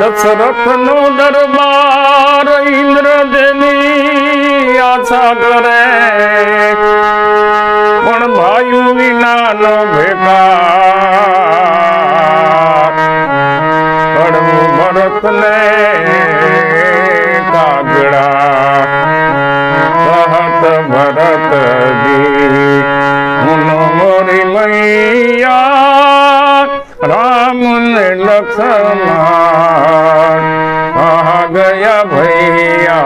દશરથ નો દરબાર ઇન્દ્ર દેવી આશા કરે. પણ ભાઈ વિના નો ભેગા ને કાગડા பரததி உணவரிமையா ராமன் லக்ஷமான் ஆகய பையா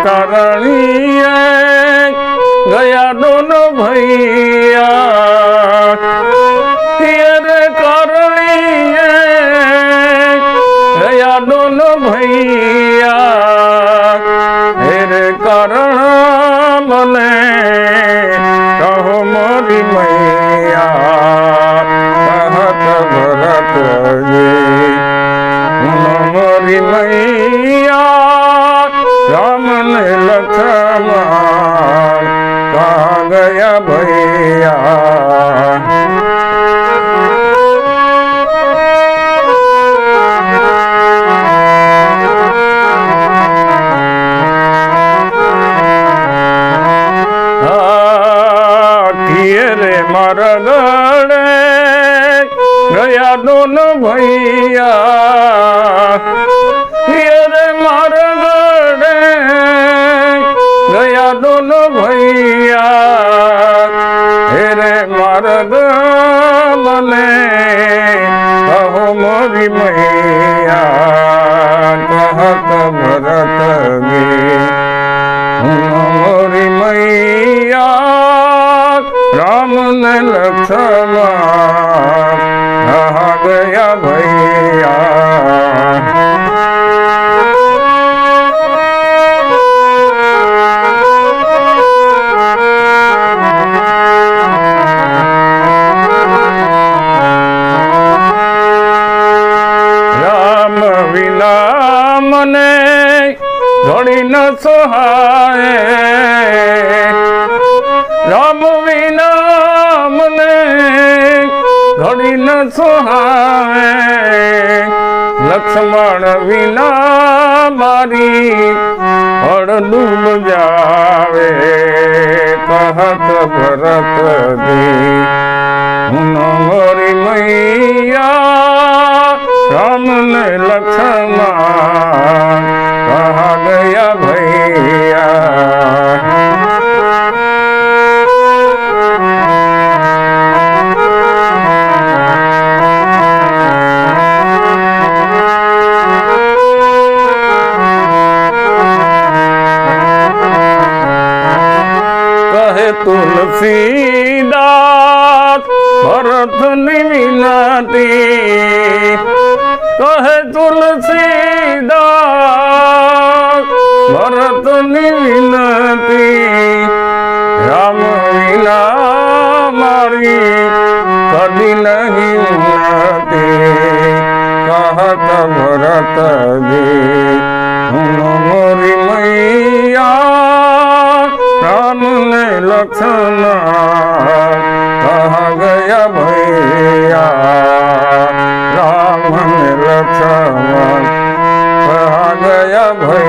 करणी गया दोनों भैया গেল ভাইয়া। এর কারণ বলে কহমরি মাইয়া তাহাত ভরত মরি মাইয়া রামন লক্ষ্মণ কহ গয়া ভাইয়া। ગળે ગયા દોન ભૈયા રે મારા ગળે ગયા દોન ભૈયા હે રે મારા મને કહો મોરી મૈયા મને ધણી ન સહાય. રામ વિના મને ધણી ન સહાય. લક્ષ્મણ વિના મારી હળદુબ જાવે. કહત ભરત દી મૈયા રામ ને લક્ષ્મણ তুলসীদাস, ভরত নিমিলাতি কহে তুলসীদাস, ভরত নিমিলাতি রাম লীলা মারি, কবি নহি মিলাতে कहत भरत दे मोरी मैया लक्षण कहाँ गया भैया राम लक्षण कहाँ गया भैया